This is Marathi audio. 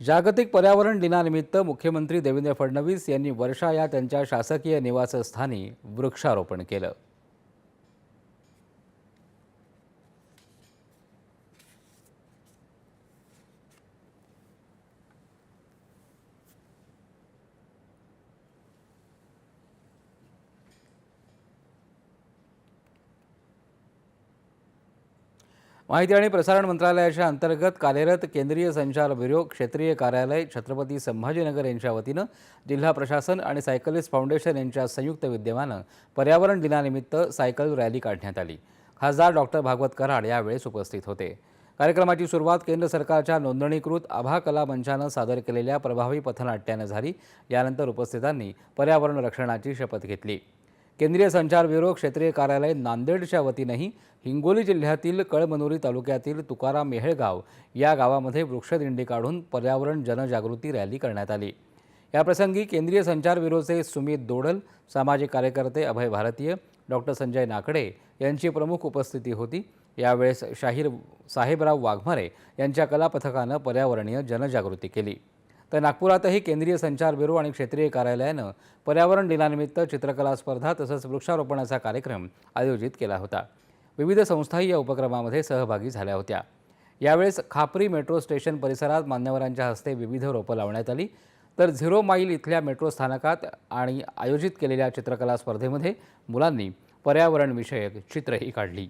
जागतिक पर्यावरण दिनानिमित्त मुख्यमंत्री देवेंद्र फडणवीस यांनी वर्षा या त्यांच्या शासकीय निवासस्थानी वृक्षारोपण केलं. माहिती आणि प्रसारण मंत्रालयाच्या अंतर्गत कार्यरत केंद्रीय संचार ब्युरो क्षेत्रीय कार्यालय छत्रपती संभाजीनगर यांच्या वतीनं जिल्हा प्रशासन आणि सायकलिस्ट फाउंडेशन यांच्या संयुक्त विद्यमानं पर्यावरण दिनानिमित्त सायकल रॅली काढण्यात आली. खासदार डॉक्टर भागवत कराड यावेळेस उपस्थित होते. कार्यक्रमाची सुरुवात केंद्र सरकारच्या नोंदणीकृत आभा कला मंचानं सादर केलेल्या प्रभावी पथनाट्यानं झाली. यानंतर उपस्थितांनी पर्यावरण रक्षणाची शपथ घेतली. केंद्रीय संचार ब्युरो क्षेत्रीय कार्यालय नांदेडच्या वतीनंही हिंगोली जिल्ह्यातील कळमनुरी तालुक्यातील तुकाराम मेहळगाव या गावामध्ये वृक्षदिंडी काढून पर्यावरण जनजागृती रॅली करण्यात आली. याप्रसंगी केंद्रीय संचार ब्युरोचे सुमित दोडल सामाजिक कार्यकर्ते अभय भारतीय डॉक्टर संजय नाकडे यांची प्रमुख उपस्थिती होती. यावेळेस शाहीर साहेबराव वाघमारे यांच्या कलापथकानं पर्यावरणीय जनजागृती केली. तर नागपुरातही केंद्रीय संचार ब्युरो आणि क्षेत्रीय कार्यालयानं पर्यावरण दिनानिमित्त चित्रकला स्पर्धा तसंच वृक्षारोपणाचा कार्यक्रम आयोजित केला होता. विविध संस्थाही या उपक्रमामध्ये सहभागी झाल्या होत्या. यावेळेस खापरी मेट्रो स्टेशन परिसरात मान्यवरांच्या हस्ते विविध रोपं लावण्यात आली. तर झिरो माईल इथल्या मेट्रो स्थानकात आणि आयोजित केलेल्या चित्रकला स्पर्धेमध्ये मुलांनी पर्यावरणविषयक चित्रही काढली.